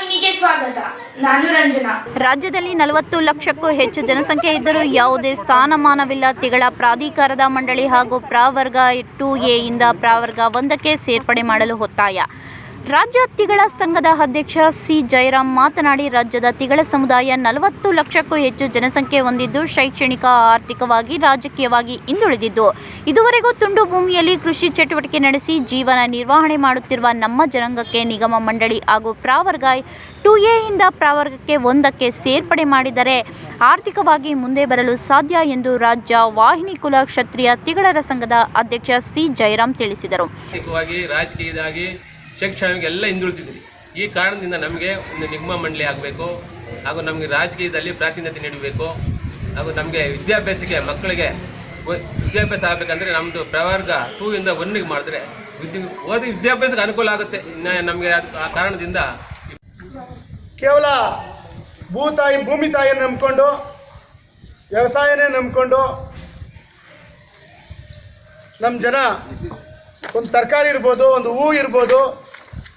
ವಾಹಿನಿಗೆ ಸ್ವಾಗತ. ನಾನು ರಂಜನಾ. ರಾಜ್ಯದಲ್ಲಿ ನಲವತ್ತು ಲಕ್ಷಕ್ಕೂ ಹೆಚ್ಚು ಜನಸಂಖ್ಯೆ ಇದ್ದರೂ ಯಾವುದೇ ಸ್ಥಾನಮಾನವಿಲ್ಲ. ತಿಗಳ ಪ್ರಾಧಿಕಾರದ ಮಂಡಳಿ ಹಾಗೂ ಪ್ರಾವರ್ಗ ಟು ಎ ಇಂದ ಪ್ರಾವರ್ಗ ಒಂದಕ್ಕೆ ಸೇರ್ಪಡೆ ಮಾಡಲು ಒತ್ತಾಯ. ರಾಜ್ಯ ತಿಗಳ ಸಂಘದ ಅಧ್ಯಕ್ಷ ಸಿ. ಜಯರಾಮ್ ಮಾತನಾಡಿ, ರಾಜ್ಯದ ತಿಗಳ ಸಮುದಾಯ ನಲವತ್ತು ಲಕ್ಷಕ್ಕೂ ಹೆಚ್ಚು ಜನಸಂಖ್ಯೆ ಹೊಂದಿದ್ದು, ಶೈಕ್ಷಣಿಕ, ಆರ್ಥಿಕವಾಗಿ, ರಾಜಕೀಯವಾಗಿ ಹಿಂದುಳಿದಿದ್ದು. ಇದುವರೆಗೂ ತುಂಡು ಭೂಮಿಯಲ್ಲಿ ಕೃಷಿ ಚಟುವಟಿಕೆ ನಡೆಸಿ ಜೀವನ ನಿರ್ವಹಣೆ ಮಾಡುತ್ತಿರುವ ನಮ್ಮ ಜನಾಂಗಕ್ಕೆ ನಿಗಮ ಮಂಡಳಿ ಹಾಗೂ ಪ್ರಾವರ್ಗ ಟು ಎಯಿಂದ ಪ್ರಾವರ್ಗಕ್ಕೆ ಒಂದಕ್ಕೆ ಸೇರ್ಪಡೆ ಮಾಡಿದರೆ ಆರ್ಥಿಕವಾಗಿ ಮುಂದೆ ಬರಲು ಸಾಧ್ಯ ಎಂದು ರಾಜ್ಯ ವಾಹಿನಿ ಕುಲ ಕ್ಷತ್ರಿಯ ತಿಗಳರ ಸಂಘದ ಅಧ್ಯಕ್ಷ ಸಿ. ಜಯರಾಮ್ ತಿಳಿಸಿದರು. ಆರ್ಥಿಕವಾಗಿ ರಾಜಕೀಯದಾಗಿ ಶೈಕ್ಷಣಿಕ ಎಲ್ಲ ಹಿಂದುಳಿದಿದ್ದೀವಿ. ಈ ಕಾರಣದಿಂದ ನಮಗೆ ಒಂದು ನಿಗಮ ಮಂಡಳಿ ಆಗಬೇಕು, ಹಾಗೂ ನಮಗೆ ರಾಜಕೀಯದಲ್ಲಿ ಪ್ರಾತಿನಿಧ್ಯ ನೀಡಬೇಕು, ಹಾಗೂ ನಮಗೆ ವಿದ್ಯಾಭ್ಯಾಸಕ್ಕೆ ಮಕ್ಕಳಿಗೆ ವಿದ್ಯಾಭ್ಯಾಸ ಆಗಬೇಕಂದ್ರೆ ನಮ್ಮದು ಪ್ರವರ್ಗ ಟೂ ಇಂದ ಒನ್ನಿಗೆ ಮಾಡಿದ್ರೆ ವಿದ್ಯು, ಓದಿ ವಿದ್ಯಾಭ್ಯಾಸಕ್ಕೆ ಅನುಕೂಲ ಆಗುತ್ತೆ. ನಮಗೆ ಆ ಕಾರಣದಿಂದ ಕೇವಲ ಭೂತಾಯಿ ಭೂಮಿ ತಾಯಿಯನ್ನು ನಂಬಿಕೊಂಡು, ವ್ಯವಸಾಯನೇ ನಂಬಿಕೊಂಡು ನಮ್ಮ ಜನ ಒಂದು ತರಕಾರಿ ಇರ್ಬೋದು, ಒಂದು ಹೂ ಇರ್ಬೋದು,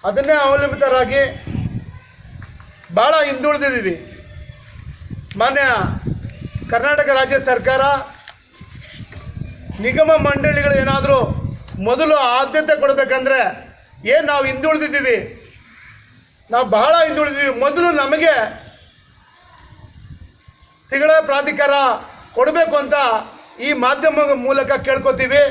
ಅದನ್ನೇ ಅವಲಂಬಿತರಾಗಿ ಭಾಳ ಹಿಂದುಳಿದಿದ್ದೀವಿ. ಮಾನ್ಯ ಕರ್ನಾಟಕ ರಾಜ್ಯ ಸರ್ಕಾರ, ನಿಗಮ ಮಂಡಳಿಗಳು ಏನಾದರೂ ಮೊದಲು ಆದ್ಯತೆ ಕೊಡಬೇಕಂದ್ರೆ ಏನು ನಾವು ಹಿಂದುಳಿದಿದ್ದೀವಿ? ನಾವು ಬಹಳ ಹಿಂದುಳಿದೀವಿ ಮೊದಲು ನಮಗೆ ತಿಂಗಳ ಪ್ರಾಧಿಕಾರ ಕೊಡಬೇಕು ಅಂತ ಈ ಮಾಧ್ಯಮ ಮೂಲಕ ಕೇಳ್ಕೊತೀವಿ.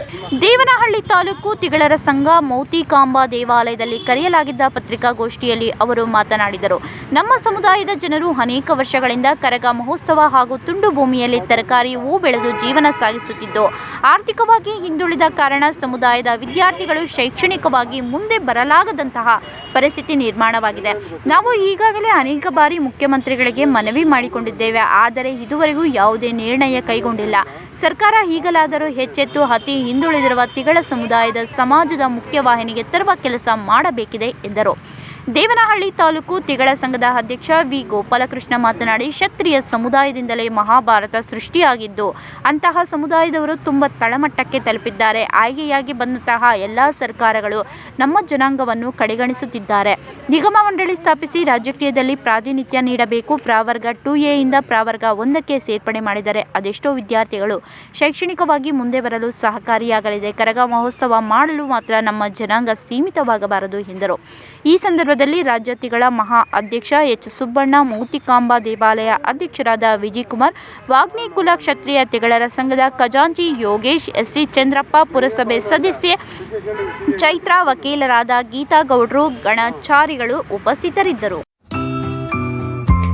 ದೇವನಹಳ್ಳಿ ತಾಲೂಕು ತಿಗಳರ ಸಂಘ ಮೌತಿಕಾಂಬ ದೇವಾಲಯದಲ್ಲಿ ಕರೆಯಲಾಗಿದ್ದ ಪತ್ರಿಕಾಗೋಷ್ಠಿಯಲ್ಲಿ ಅವರು ಮಾತನಾಡಿದರು. ನಮ್ಮ ಸಮುದಾಯದ ಜನರು ಅನೇಕ ವರ್ಷಗಳಿಂದ ಕರಗ ಮಹೋತ್ಸವ ಹಾಗೂ ತುಂಡು ಭೂಮಿಯಲ್ಲಿ ತರಕಾರಿ, ಹೂ ಬೆಳೆದು ಜೀವನ ಸಾಗಿಸುತ್ತಿದ್ದು, ಆರ್ಥಿಕವಾಗಿ ಹಿಂದುಳಿದ ಕಾರಣ ಸಮುದಾಯದ ವಿದ್ಯಾರ್ಥಿಗಳು ಶೈಕ್ಷಣಿಕವಾಗಿ ಮುಂದೆ ಬರಲಾಗದಂತಹ ಪರಿಸ್ಥಿತಿ ನಿರ್ಮಾಣವಾಗಿದೆ. ನಾವು ಈಗಾಗಲೇ ಅನೇಕ ಬಾರಿ ಮುಖ್ಯಮಂತ್ರಿಗಳಿಗೆ ಮನವಿ ಮಾಡಿಕೊಂಡಿದ್ದೇವೆ, ಆದರೆ ಇದುವರೆಗೂ ಯಾವುದೇ ನಿರ್ಣಯ ಕೈಗೊಂಡಿಲ್ಲ. ಸರ್ಕಾರ ಈಗಲಾದರೂ ಹೆಚ್ಚೆತ್ತು ಅತಿ ಹಿಂದುಳಿದಿರುವ ತಿಗಳ ಸಮುದಾಯದ ಸಮಾಜದ ಮುಖ್ಯವಾಹಿನಿಗೆ ತರುವ ಕೆಲಸ ಮಾಡಬೇಕಿದೆ ಎಂದರು. ದೇವನಹಳ್ಳಿ ತಾಲೂಕು ತಿಗಳ ಸಂಘದ ಅಧ್ಯಕ್ಷ ವಿ ಗೋಪಾಲಕೃಷ್ಣ ಮಾತನಾಡಿ, ಕ್ಷತ್ರಿಯ ಸಮುದಾಯದಿಂದಲೇ ಮಹಾಭಾರತ ಸೃಷ್ಟಿಯಾಗಿದ್ದು, ಅಂತಹ ಸಮುದಾಯದವರು ತುಂಬ ತಳಮಟ್ಟಕ್ಕೆ ತಲುಪಿದ್ದಾರೆ. ಆಯ್ಕೆಯಾಗಿ ಬಂದಂತಹ ಎಲ್ಲ ಸರ್ಕಾರಗಳು ನಮ್ಮ ಜನಾಂಗವನ್ನು ಕಡೆಗಣಿಸುತ್ತಿದ್ದಾರೆ. ನಿಗಮ ಮಂಡಳಿ ಸ್ಥಾಪಿಸಿ ರಾಜಕೀಯದಲ್ಲಿ ಪ್ರಾತಿನಿಧ್ಯ ನೀಡಬೇಕು. ಪ್ರಾವರ್ಗ ಟು ಇಂದ ಪ್ರಾವರ್ಗ ಒಂದಕ್ಕೆ ಸೇರ್ಪಡೆ ಮಾಡಿದರೆ ಅದೆಷ್ಟೋ ವಿದ್ಯಾರ್ಥಿಗಳು ಶೈಕ್ಷಣಿಕವಾಗಿ ಮುಂದೆ ಬರಲು ಸಹಕಾರಿಯಾಗಲಿದೆ. ಕರಗ ಮಹೋತ್ಸವ ಮಾಡಲು ಮಾತ್ರ ನಮ್ಮ ಜನಾಂಗ ಸೀಮಿತವಾಗಬಾರದು ಎಂದರು. ಈ ಸಂದರ್ಭದಲ್ಲಿ ರಾಜ್ಯತಿಗಳ ಮಹಾ ಅಧ್ಯಕ್ಷ ಎಚ್ ಸುಬ್ಬಣ್ಣ, ಮೂತಿಕಾಂಬ ದೇವಾಲಯ ಅಧ್ಯಕ್ಷರಾದ ವಿಜಯಕುಮಾರ್, ವಾಗ್ನಿ ಕುಲ ಕ್ಷತ್ರಿಯ ತಿಗಳರ ಸಂಘದ ಖಜಾಂಚಿ ಯೋಗೇಶ್, ಎಸ್ಸಿ ಚಂದ್ರಪ್ಪ ಪುರಸಭೆ ಸದಸ್ಯೆ ಚೈತ್ರ ವಕೀಲರಾದ ಗೀತಾ ಗೌಡ್ರು, ಗಣಾಚಾರಿಗಳು ಉಪಸ್ಥಿತರಿದ್ದರು.